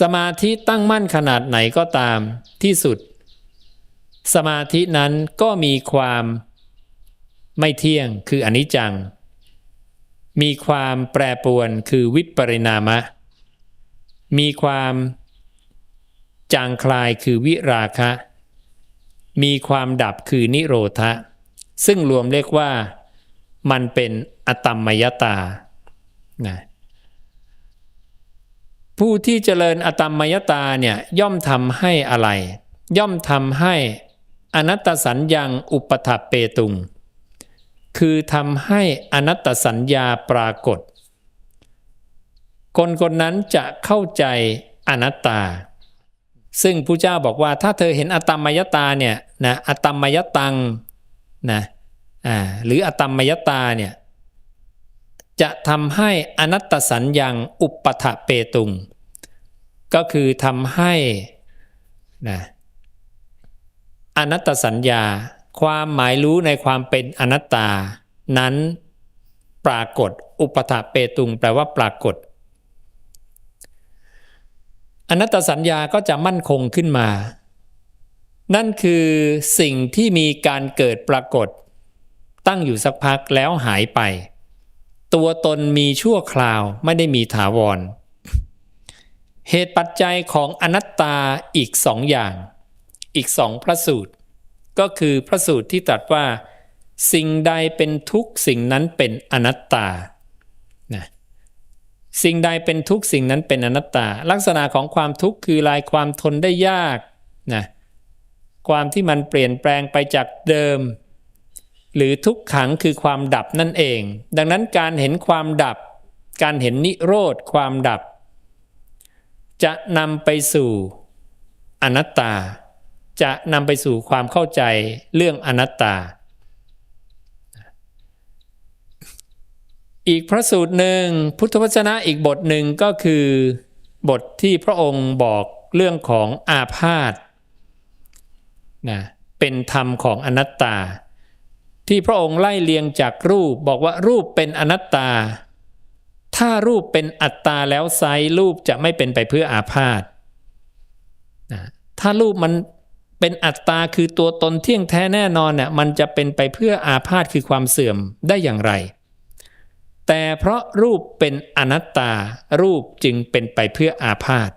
สมาธิตั้งมั่นขนาดไหนก็ตามที่สุด สมาธินั้นก็มีความไม่เที่ยงคืออนิจจัง มีความแปรปรวนคือวิปริณามะ มีความจางคลายคือวิราคะ มีความดับคือนิโรธะ ซึ่งรวมเรียกว่ามันเป็นอตัมมยตานะ ผู้ที่เจริญอตัมมยตาเนี่ยย่อมทำให้อะไร ย่อมทำให้อนัตตสัญญังอุปถัปเปตุง คือทำให้อนัตตสัญญาปรากฏ คนคนนั้นจะเข้าใจอนัตตา ซึ่งผู้เจ้าบอกว่าถ้าเธอเห็นอตัมมยตาเนี่ยนะอตัมมยตังนะอ่าหรืออตัมมยตาเนี่ย จะทำให้อนัตตสัญญังอุปถะเปตุง ก็คือทำให้นะอนัตตสัญญา ความหมายรู้ในความเป็นอนัตตา นั้นปรากฏอุปถะเปตุง แปลว่าปรากฏ อนัตตสัญญาก็จะมั่นคงขึ้นมา นั่นคือสิ่งที่มีการเกิดปรากฏ ตั้งอยู่สักพักแล้วหายไป ตัวตนมีชั่วคราวไม่ได้มีถาวร เหตุปัจจัยของอนัตตาอีกสองอย่าง อีกสองพระสูตร ก็คือพระสูตรที่ตรัสว่า สิ่งใดเป็นทุกสิ่งนั้นเป็นอนัตตานะสิ่งใดเป็นทุกสิ่งนั้นเป็นอนัตตา ลักษณะของความทุกข์คือลายความทนได้ยากนะความที่มันเปลี่ยนแปลงไปจากเดิม หรือทุกขังคือความดับนั่นเอง ดังนั้นการเห็นความดับ การเห็นนิโรธความดับ จะนำไปสู่อนัตตา จะนำไปสู่ความเข้าใจเรื่องอนัตตา อีกพระสูตรหนึ่งพุทธวจนะอีกบทหนึ่งก็คือบทที่พระองค์บอกเรื่องของอาพาธนะเป็นธรรมของอนัตตา ที่พระองค์ไล่เลียงจากรูปบอกว่ารูปเป็นอนัตตา ถ้ารูปเป็นอัตตาแล้วไซรูปจะไม่เป็นไปเพื่ออาพาธนะถ้ารูปมันเป็นอัตตาคือตัวตนเที่ยงแท้แน่นอนเนี่ยมันจะเป็นไปเพื่ออาพาธคือความเสื่อมได้อย่างไร แต่เพราะรูปเป็นอนัตตา รูปจึงเป็นไปเพื่ออาพาธ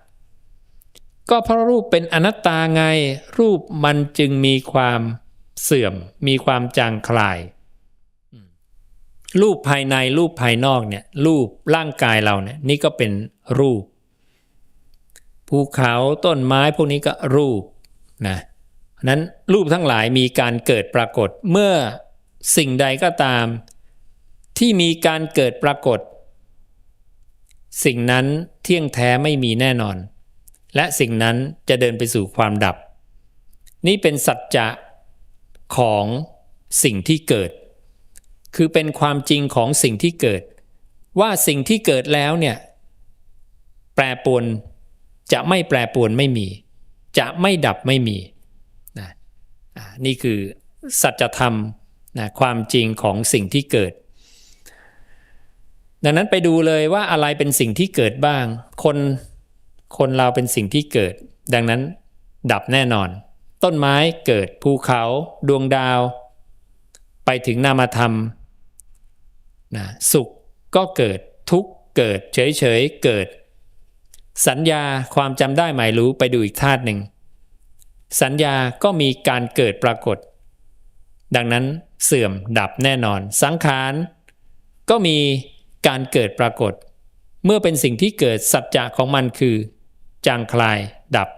ก็เพราะรูปเป็นอนัตตาไงรูปมันจึงมีความ เสื่อม มีความจางคลาย รูปภายในรูปภายนอกเนี่ย รูปร่างกายเราเนี่ย นี่ก็เป็นรูป ภูเขาต้นไม้พวกนี้ก็รูปนะนั้นรูปทั้งหลายมีการเกิดปรากฏเมื่อสิ่งใดก็ตาม ที่มีการเกิดปรากฏ สิ่งนั้นเที่ยงแท้ไม่มีแน่นอน และสิ่งนั้นจะเดินไปสู่ความดับ นี่เป็นสัจจะ ของสิ่งที่เกิด คือเป็นความจริงของสิ่งที่เกิด ว่าสิ่งที่เกิดแล้วเนี่ยแปรปรวนจะไม่แปรปรวนไม่มี จะไม่ดับไม่มีนะนี่คือสัจธรรมนะความจริงของสิ่งที่เกิด ดังนั้นไปดูเลยว่าอะไรเป็นสิ่งที่เกิดบ้าง คนคนเราเป็นสิ่งที่เกิด ดังนั้นดับแน่นอน ต้นไม้เกิดภูเขาดวงดาว ไปถึงนามธรรมนะสุขก็เกิดทุกข์เกิดเฉยเฉยเกิด สัญญาความจำได้หมายรู้ไปดูอีกธาตุหนึ่ง สัญญาก็มีการเกิดปรากฏ ดังนั้นเสื่อมดับแน่นอน สังขารก็มีการเกิดปรากฏ เมื่อเป็นสิ่งที่เกิดสัจจะของมันคือ จางคลายดับ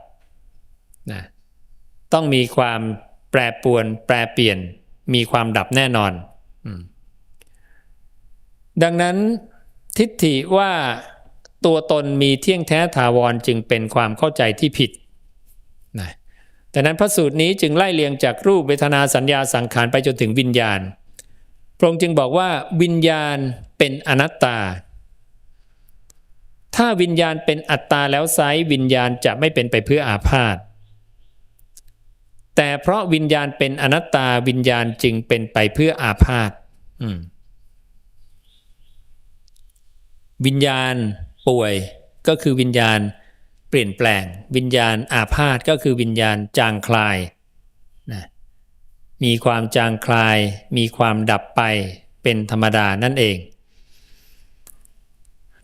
นะ ต้องมีความแปรปวน แปรเปลี่ยน มีความดับแน่นอน ดังนั้นทิฏฐิว่าตัวตนมีเที่ยงแท้ถาวรจึงเป็นความเข้าใจที่ผิดนะดังนั้นพระสูตรนี้จึงไล่เลียงจากรูปเวทนาสัญญาสังขารไปจนถึงวิญญาณ พระองค์จึงบอกว่าวิญญาณเป็นอนัตตา ถ้าวิญญาณเป็นอัตตาแล้วไซวิญญาณจะไม่เป็นไปเพื่ออาพาธแต่ เพราะวิญญาณเป็นอนัตตาวิญญาณจึงเป็นไปเพื่ออาพาธวิญญาณป่วยก็คือวิญญาณเปลี่ยนแปลง วิญญาณอาพาธก็คือวิญญาณจางคลายนะมีความจางคลาย มีความดับไปเป็นธรรมดานั่นเอง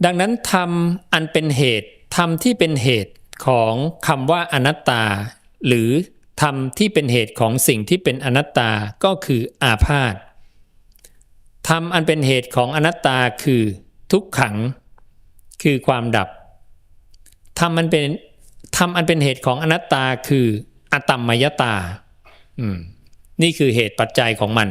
ดังนั้นธรรมอันเป็นเหตุธรรมที่เป็นเหตุของคำว่าอนัตตา หรือ ธรรมที่เป็นเหตุของสิ่งที่เป็นอนัตตาก็คืออาพาธธรรมอันเป็นเหตุของอนัตตาคือทุกขัง คือความดับธรรมอันเป็นธรรมอันเป็นเหตุของอนัตตาคืออตัมมยตา อืม นี่คือเหตุปัจจัยของมัน